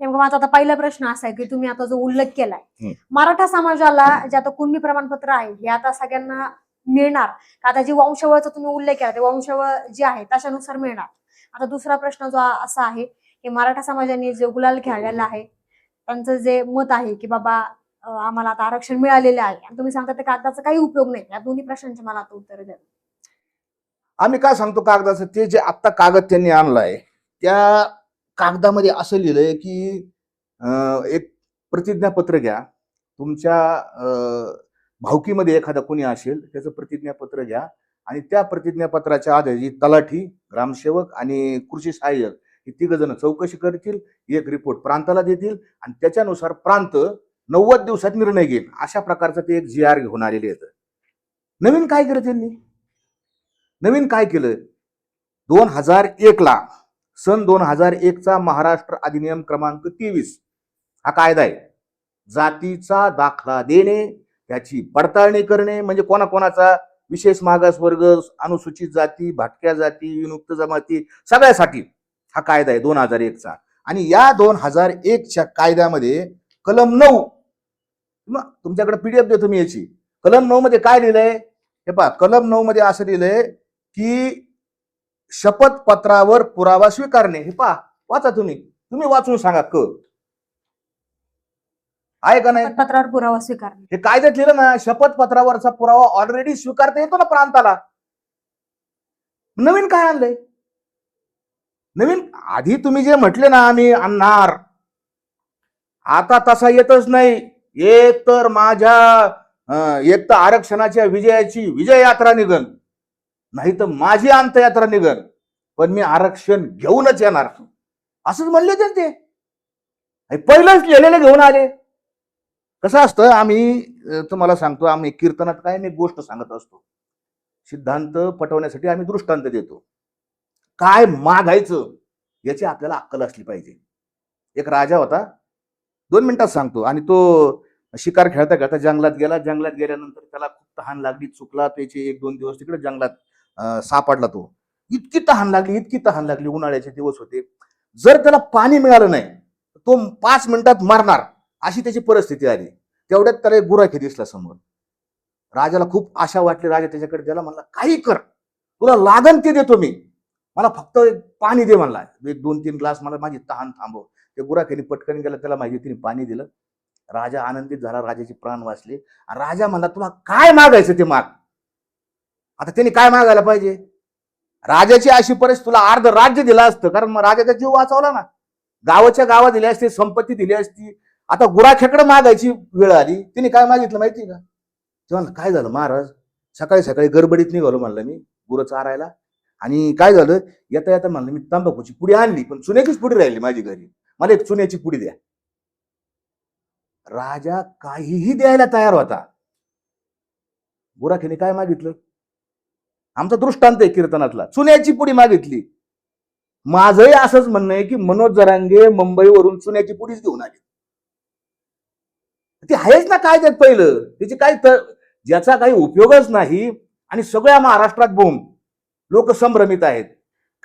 नेमकं माझा आता पहिला प्रश्न असा आहे की तुम्ही आता जो उल्लेख केलाय. मराठा समाजाला जे आता कुणबी प्रमाणपत्र आहे हे आता सगळ्यांना मिळणार का? आता जी वंशावळचा तुम्ही उल्लेख केला ते वंशावळ जी आहे तशानुसार मिळणार. आता दुसरा प्रश्न जो असा आहे की मराठा समाजाने जे गुलाल खेळलेला आहे त्यांचं जे मत आहे की बाबा आम्हाला आता आरक्षण मिळालेलं आहे आणि तुम्ही सांगता त्या कागदाचा काही उपयोग नाही. या दोन्ही प्रश्नांचे मला आता उत्तर द्या. आम्ही काय सांगतो कागदाचं? ते जे आत्ता कागद त्यांनी आणलाय त्या कागदामध्ये असं लिहिलंय की एक प्रतिज्ञापत्र घ्या. तुमच्या भावकीमध्ये एखादा कोणी असेल त्याचं प्रतिज्ञापत्र घ्या आणि त्या प्रतिज्ञापत्राच्या आधारे तलाठी ग्रामसेवक आणि कृषी सहाय्यक हे तिघ जण चौकशी करतील एक रिपोर्ट प्रांताला देतील आणि त्याच्यानुसार प्रांत नव्वद दिवसात निर्णय घेईल. अशा प्रकारचं ते एक जी आर घेऊन आलेले आहेत. नवीन काय केलं त्यांनी? नवीन काय केलं? दोन हजार एकला सन दोन हजार एकचा महाराष्ट्र अधिनियम क्रमांक तेवीस. हा कायदा आहे. जातीचा दाखला देणे त्याची पडताळणी करणे म्हणजे कोणाकोणाचा विशेष मागासवर्ग अनुसूचित जाती भाटक्या जाती विमुक्त जमाती सगळ्यासाठी हा कायदा आहे दोन हजार एकचा आणि या दोन हजार एकच्या कायद्यामध्ये कलम नऊ म- तुमच्याकडे पीडीएफ देतो मी याची. कलम नऊ मध्ये काय लिहिलंय? हे पहा कलम नऊ मध्ये असं लिहिलंय की शपथपत्रावर पुरावा स्वीकारणे. हे पहा वाचा तुम्ही. तुम्ही वाचून सांगा क. आहे का नाही? पत्रावर पुरावा स्वीकारणे. हे कायद्यात लिहिलं ना शपथपत्रावरचा पुरावा ऑलरेडी स्वीकारता येतो ना प्रांताला. नवीन काय आणलंय? नवीन आधी तुम्ही जे म्हटले ना आम्ही आणणार. आता तसा येतच नाही. एक तर माझ्या एक तर आरक्षणाच्या विजयाची विजय यात्रा निघन. नाही तर माझी अंतयात्रा निघल पण मी आरक्षण घेऊनच येणार असंच म्हणले होते ते. पहिलंच लिहिलेले घेऊन आले. कसं असतं आम्ही तुम्हाला सांगतो आम्ही कीर्तनात काय मी गोष्ट सांगत असतो. सिद्धांत पटवण्यासाठी आम्ही दृष्टांत देतो. काय मागायचं याची आपल्याला अक्कल असली पाहिजे. एक राजा होता दोन मिनिटात सांगतो आणि तो शिकार खेळता खेळता जंगलात गेला. जंगलात गेल्यानंतर त्याला खूप तहान लागली चुकला त्याचे एक दोन दिवस तिकडे जंगलात सापडला तो. इतकी तहान लागली इतकी तहान लागली उन्हाळ्याचे दिवस होते. जर त्याला पाणी मिळालं नाही तो पाच मिनिटात मरणार अशी त्याची परिस्थिती आली. तेवढ्यात त्याला एक गुराखी दिसला समोर. राजाला खूप आशा वाटली राजा त्याच्याकडे गेला म्हणला काही कर. तुला लागन ते देतो मी. मला फक्त एक पाणी दे म्हणला. एक दोन तीन ग्लास मला माझी तहान थांबव. ते गुराखीने पटकन गेला त्याला माहिती तिने पाणी दिलं. राजा आनंदित झाला राजाचे प्राण वाचले. राजा म्हणला तुला काय मागायचं ते माग? आता त्यांनी काय मागायला पाहिजे? राजाची अशी परिस्थिती तुला अर्ध राज्य दिलं असतं कारण मग राजाचा जीव वाचवला ना. गावाच्या गावा दिली असती संपत्ती दिली असती. आता गुराखेकडं मागायची वेळ आली. तिने काय मागितलं माहिती का? तेव्हा काय झालं महाराज? सकाळी सकाळी गडबडीत निघालो म्हणलं मी गुरं चारायला. आणि काय झालं? येता येता म्हणलं मी तंबाखूची पुडी आणली पण चुन्याचीच पुडी राहिली माझी घरी. मला एक चुन्याची पुडी द्या. राजा काहीही द्यायला तयार होता. गुराखेने काय मागितलं? आमचा दृष्टांत आहे कीर्तनातला. चुन्याची पुडी मागितली. माझंही असंच म्हणणं आहे की मनोज जरांगे मुंबईवरून चुन्याची पुडीच घेऊन आली. ती आहेच ना काय त्यात पहिलं? त्याची काय तर ज्याचा काही उपयोगच नाही आणि सगळ्या महाराष्ट्रात बोंब लोक संभ्रमित आहेत.